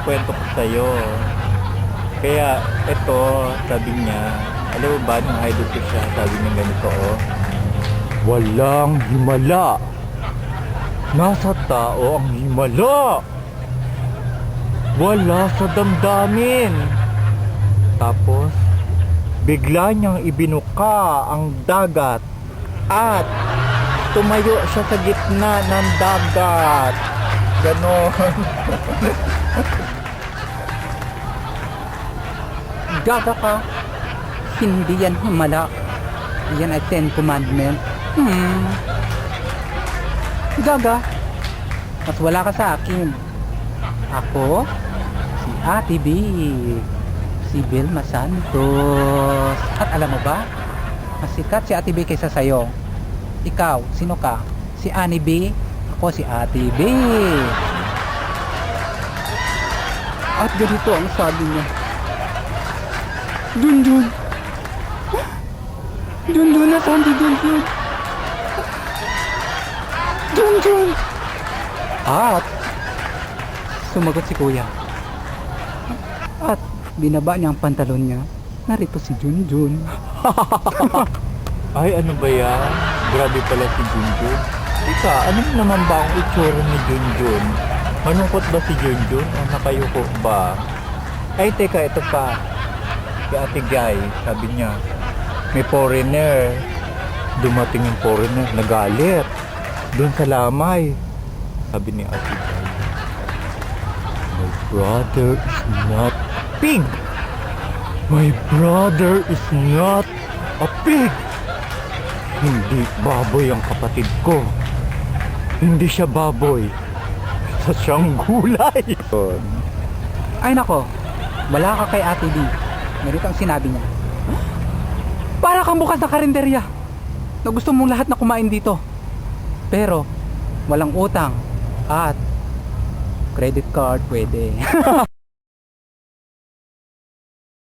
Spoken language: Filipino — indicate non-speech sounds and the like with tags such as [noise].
Kwento ko sa'yo. Kaya, ito, sabi niya, alam mo ba, nung idol ko siya, sabi niya ganito, oh. Walang himala. Nasa tao ang himala. Wala sa damdamin. Tapos, bigla niyang ibinuka ang dagat at tumayo siya sa gitna ng dagat. Ganon. [laughs] Gaga ka. Hindi yan himala. Yan ay Ten Commandment. Hmm. Gaga. Mas wala ka sa akin. Ako, si Ate B. Si Vilma Santos. At alam mo ba? Mas sikat si Ate B kaysa sa'yo. Ikaw, sino ka? Si Annie B? Ako si Ate B. At ganito ang sabi niya. Junjun. Junjun na sabi Junjun. Junjun. At sumagot si kuya. At binaba niya ang pantalon niya. Narito si Junjun. [laughs] Ay, ano ba yan? Grabe pala si Junjun. Ika, ano naman ba ang itsura ni Junjun? Manungkot ba si Junjun o nakayuko ba? Ay, teka, ito pa. Si Ate Guy, sabi niya, may foreigner. Dumating yung foreigner, nagalit. Doon sa lamay. Sabi ni Ate Guy, My brother is not pig. My brother is not a pig. Hindi baboy ang kapatid ko. Hindi siya baboy. Sa siyang gulay. Ay nako, wala ka kay Ate B. Ganito ang sinabi niya. Para kang bukas na karinderya na gusto mong lahat na kumain dito. Pero, walang utang at credit card pwede. [laughs]